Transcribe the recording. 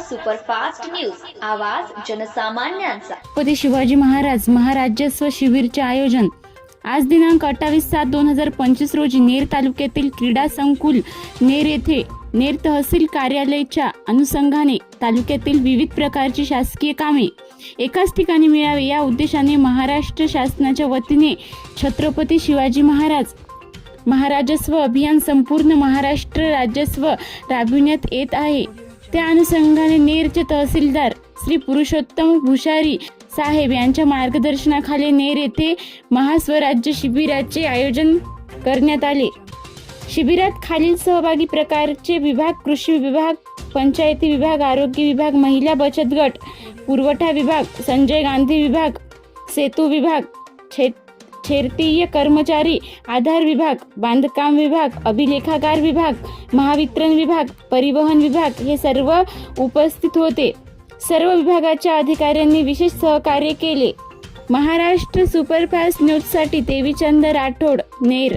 Superfast news. आवाज जनसामान्यांचा. छत्रपती शिवाजी महाराज महाराजस्व शिबिरचे आयोजन. आज दिनांक अठ्ठावीस सात दोन हजार पंचवीस रोजी नेर तालुक्यातील क्रीडा संकुल नेर येथे नेर तहसील कार्यालयाच्या अनुषंगाने तालुक्यातील विविध प्रकारची शासकीय कामे एकाच ठिकाणी मिळावे या उद्देशाने महाराष्ट्र शासनाच्या वतीने छत्रपती शिवाजी महाराज महाराजस्व अभियान संपूर्ण महाराष्ट्र राज्यस्व राबविण्यात येत आहे. त्या अनुषंगाने नेरचे तहसीलदार श्री पुरुषोत्तम भुषारी साहेब यांच्या मार्गदर्शनाखाली नेर येथे महास्वराज्य शिबिराचे आयोजन करण्यात आले. शिबिरात खालील सहभागी प्रकारचे विभाग कृषी विभाग पंचायती विभाग आरोग्य विभाग महिला बचत गट पुरवठा विभाग संजय गांधी विभाग सेतू विभाग छेत क्षेत्रीय कर्मचारी आधार विभाग बांधकाम विभाग अभिलेखागार विभाग महावितरण विभाग परिवहन विभाग हे सर्व उपस्थित होते. सर्व विभागाच्या अधिकाऱ्यांनी विशेष सहकार्य केले. महाराष्ट्र सुपरफास्ट न्यूजसाठी देवीचंद राठोड नेर